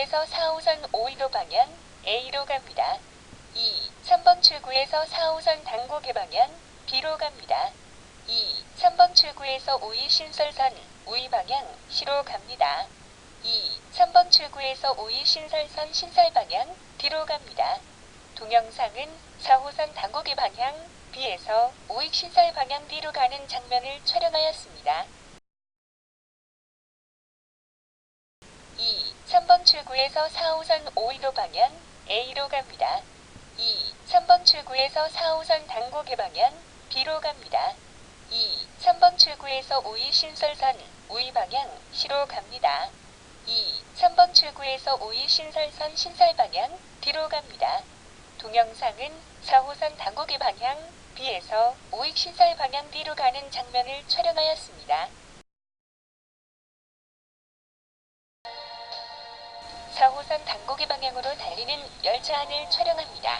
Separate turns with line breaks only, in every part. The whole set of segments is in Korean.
출구에서 4호선 5위로 방향 A로 갑니다. 2. 3번 출구에서 4호선 당고개 방향 B로 갑니다. 2. 3번 출구에서 5위 신설선 우위 방향 C로 갑니다. 2. 3번 출구에서 5위 신설선 신설 방향 D로 갑니다. 동영상은 4호선 당고개 방향 B에서 5익 신설 방향 D로 가는 장면을 촬영하였습니다. 출구에서 4호선 5위로 방향 A로 갑니다. 2. 3번 출구에서 4호선 당고개 방향 B로 갑니다. 2. 3번 출구에서 5위 신설선 우위 방향 C로 갑니다. 2. 3번 출구에서 5위 신설선 신설 방향 D로 갑니다. 동영상은 4호선 당고개 방향 B에서 5익 신설 방향 D로 가는 장면을 촬영하였습니다. 4호선 당고개 방향으로 달리는 열차 안을 촬영합니다.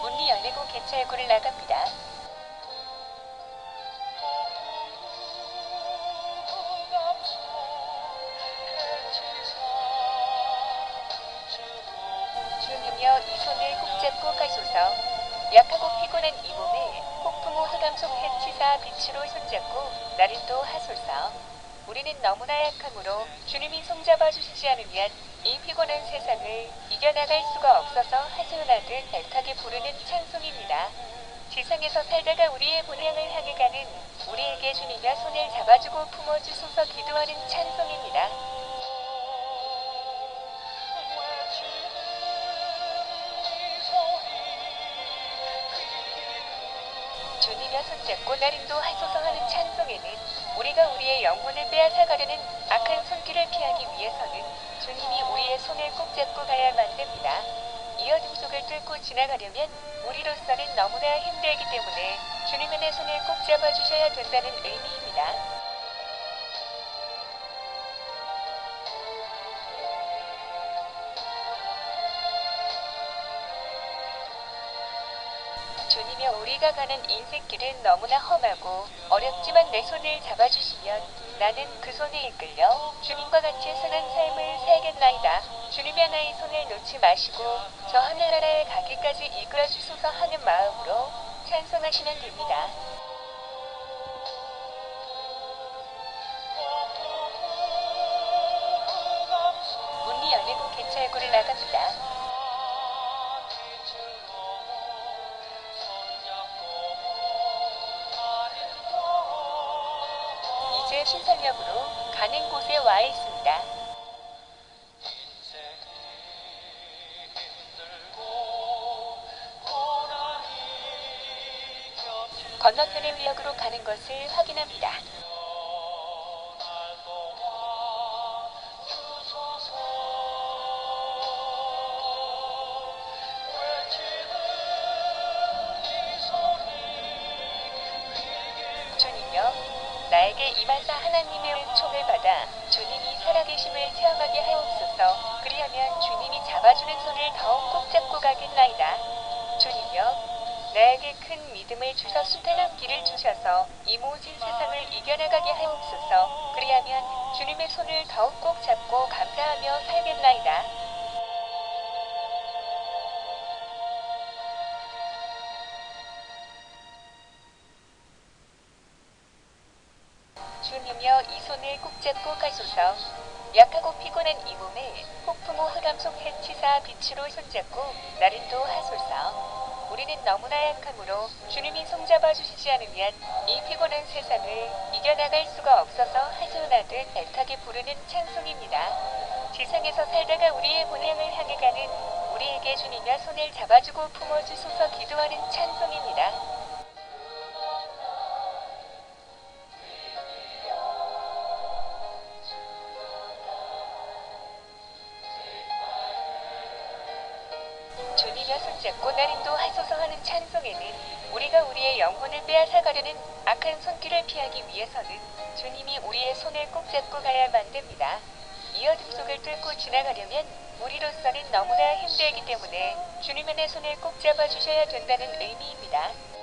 문이 열리고 개찰구를 나갑니다. 잡고 가소서 약하고 피곤한 이 몸을 폭풍우 흑암속 해치사 빛으로 손잡고 나를 또 하소서 우리는 너무나 약함으로 주님이 손잡아 주시지 않으면 이 피곤한 세상을 이겨나갈 수가 없어서 하소연하듯 애타게 부르는 찬송입니다. 지상에서 살다가 우리의 본향을 향해 가는 우리에게 주님여 손을 잡아주고 품어주소서 기도하는 찬송입니다. 주님여 손잡고 또 하소서 하는 찬송에는 우리가 우리의 영혼을 빼앗아가려는 악한 손길을 피하기 위해서는 주님이 우리의 손을 꼭 잡고 가야만 됩니다. 이 어둠 속을 뚫고 지나가려면 우리로서는 너무나 힘들기 때문에 주님의 손을 꼭 잡아주셔야 된다는 의미입니다. 주님이 우리가 가는 인생길은 너무나 험하고 어렵지만 내 손을 잡아주시면 나는 그 손에 이끌려 주님과 같이 선한 삶을 살겠나이다. 주님의 나의 손을 놓지 마시고 저 하늘나라에 가기까지 이끌어 주소서 하는 마음으로 찬송하시면 됩니다. 이제 신설역으로 가는 곳에 와 있습니다. 건너편의 역으로 가는 것을 확인합니다. 임하사 하나님의 은총을 받아 주님이 살아계심을 체험하게 하옵소서. 그리하면 주님이 잡아주는 손을 더욱 꼭 잡고 가겠나이다. 주님여, 나에게 큰 믿음을 주셔 순탄한 길을 주셔서 이 모진 세상을 이겨나가게 하옵소서. 그리하면 주님의 손을 더욱 꼭 잡고 감사하며 살겠나이다. 가소서 약하고 피곤한 이 몸을 폭풍우 흑암속 해치사 빛으로 손잡고 나를 또 하소서 우리는 너무나 약함으로 주님이 손잡아 주시지 않으면 이 피곤한 세상을 이겨나갈 수가 없어서 하소연하듯 애타게 부르는 찬송입니다. 지상에서 살다가 우리의 본향을 향해 가는 우리에게 주님여 손을 잡아주고 품어주소서 기도하는 찬송입니다 악한 손길을 피하기 위해서는 주님이 우리의 손을 꼭 잡고 가야만 됩니다. 이 어둠 속을 뚫고 지나가려면 우리로서는 너무나 힘들기 때문에 주님의 손을 꼭 잡아주셔야 된다는 의미입니다.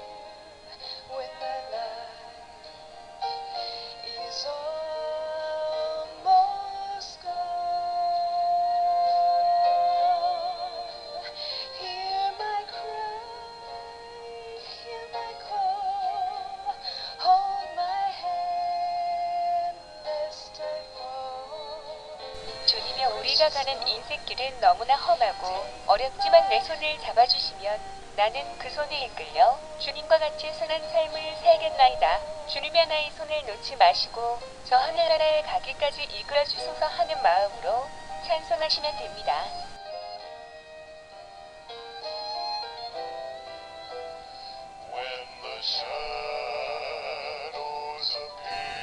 주님이 우리가 가는 인생길은 너무나 험하고 어렵지만 내 손을 잡아주시면 나는 그 손에 이끌려 주님과 같이 선한 삶을 살겠나이다. 주님의 나의 손을 놓지 마시고 저 하늘나라에 가기까지 이끌어 주소서 하는 마음으로 찬송하시면 됩니다.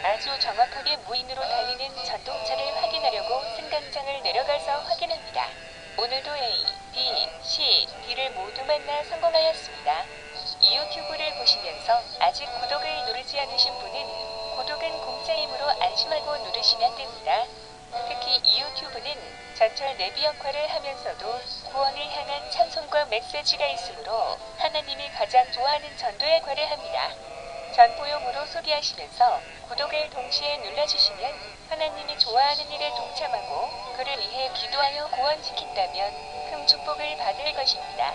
아주 정확하게 무인으로 내비 역할을 하면서도 구원을 향한 찬송과 메시지가 있으므로 하나님이 가장 좋아하는 전도 역할을 합니다. 전포용으로 소개하시면서 구독을 동시에 눌러주시면 하나님이 좋아하는 일에 동참하고 그를 위해 기도하여 구원시킨다면 큰 축복을 받을 것입니다.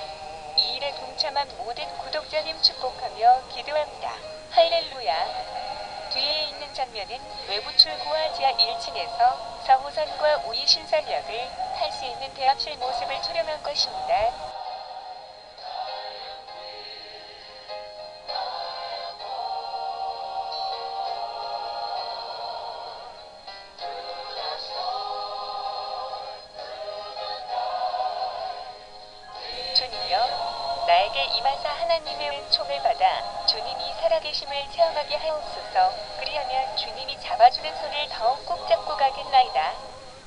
이 일에 동참한 모든 구독자님 축복하며 기도합니다. 할렐루야. 뒤에 있는 장면은 외부 출구와 지하 1층에서 서호선과 우이 신설역을 탈 수 있는 대합실 모습을 촬영한 것입니다. 나에게 임하사 하나님의 은총을 받아 주님이 살아계심을 체험하게 하옵소서. 그리하면 주님이 잡아주는 손을 더욱 꼭 잡고 가겠나이다.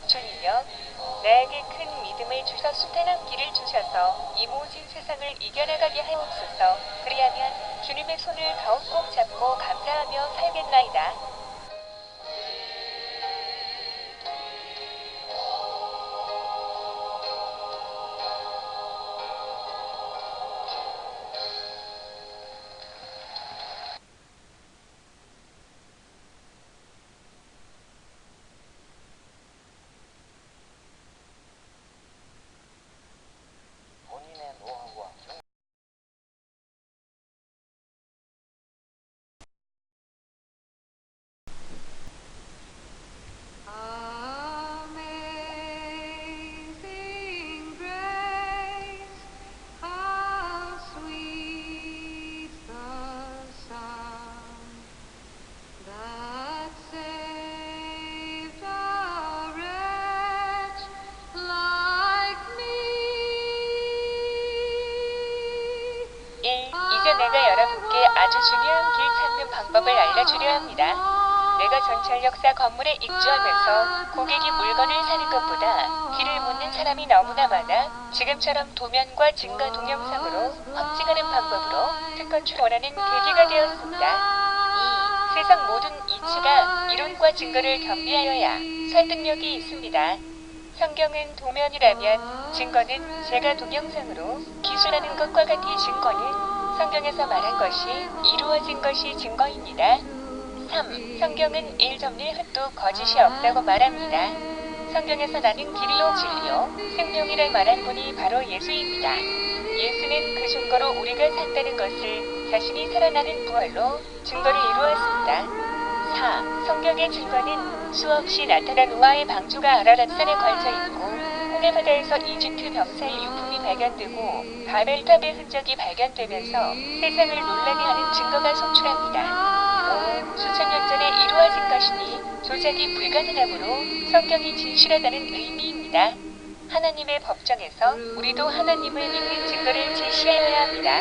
주님여, 나에게 큰 믿음을 주셔 순탄한 길을 주셔서 이 모진 세상을 이겨나가게 하옵소서. 그리하면 주님의 손을 더욱 꼭 잡고 감사하며 살겠나이다. 방법을 알려주려 합니다. 내가 전철 역사 건물에 입주하면서 고객이 물건을 사는 것보다 길을 묻는 사람이 너무나 많아 지금처럼 도면과 증거 동영상으로 확증하는 방법으로 특허 출원하는 계기가 되었습니다. 2. 세상 모든 이치가 이론과 증거를 겸비하여야 설득력이 있습니다. 성경은 도면이라면 증거는 제가 동영상으로 기술하는 것과 같이 증거는 성경에서 말한 것이 이루어진 것이 증거입니다. 3. 성경은 일점리 흩도 거짓이 없다고 말합니다. 성경에서 나는 길이요 진리요 생명이라 말한 분이 바로 예수입니다. 예수는 그 증거로 우리가 샀다는 것을 자신이 살아나는 부활로 증거를 이루었습니다. 4. 성경의 증거는 수없이 나타난 우아의 방주가 아라랏산에 걸쳐 있고 홍해바다에서 이집트 병사의 유품이 발견되고 바벨탑의 흔적이 발견되면서 세상을 놀라게 하는 증거가 속출합니다. 5. 수천 년 전에 이루어진 것이니 조작이 불가능하므로 성경이 진실하다는 의미입니다. 하나님의 법정에서 우리도 하나님을 믿는 증거를 제시하여야 합니다.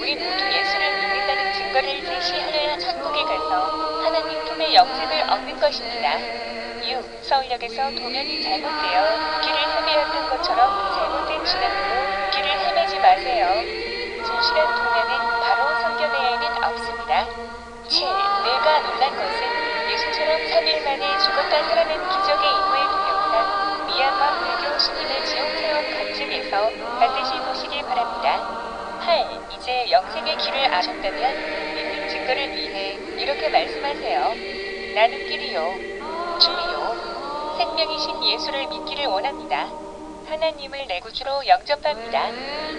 우리 모두 예수를 믿는다는 증거를 제시하여야 천국에 가서 하나님 품의 영생을 얻는 것입니다. 6. 서울역에서 도면이 잘못되어 길을 헤매었던 것처럼 잘못된 진압으로 길을 헤매지 마세요. 진실한 도면은 바로 성경 외에는 없습니다. 7. 내가 놀란 것은 예수처럼 3일 만에 죽었다 살아난 기적의 인물 동영상 미얀마 불교 스님의 지옥 체험 간증에서 반드시 보시길 바랍니다. 8. 이제 영생의 길을 아셨다면 있는 증거를 위해 이렇게 말씀하세요. 나는 길이요, 주요, 생명이신 예수를 믿기를 원합니다. 하나님을 내 구주로 영접합니다.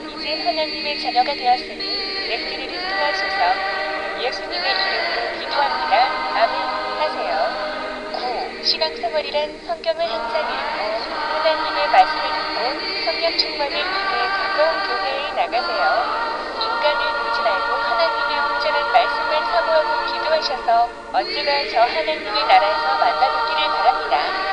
이제 하나님의 자녀가 되었으니 내 길이를 도와소서. 예수님의 이름으로 기도합니다. 아멘 하세요. 9. 신앙생활이란 성경을 항상 읽고 하나님의 말씀을 듣고 성령 충만을 위해 가까운 교회에 나가세요. 인간을 보지 말고 하나님의 온전한 말씀만 사모하고 기도하셔서 언제가 저 하나님의 나라에서 만나뵙기를 바랍니다.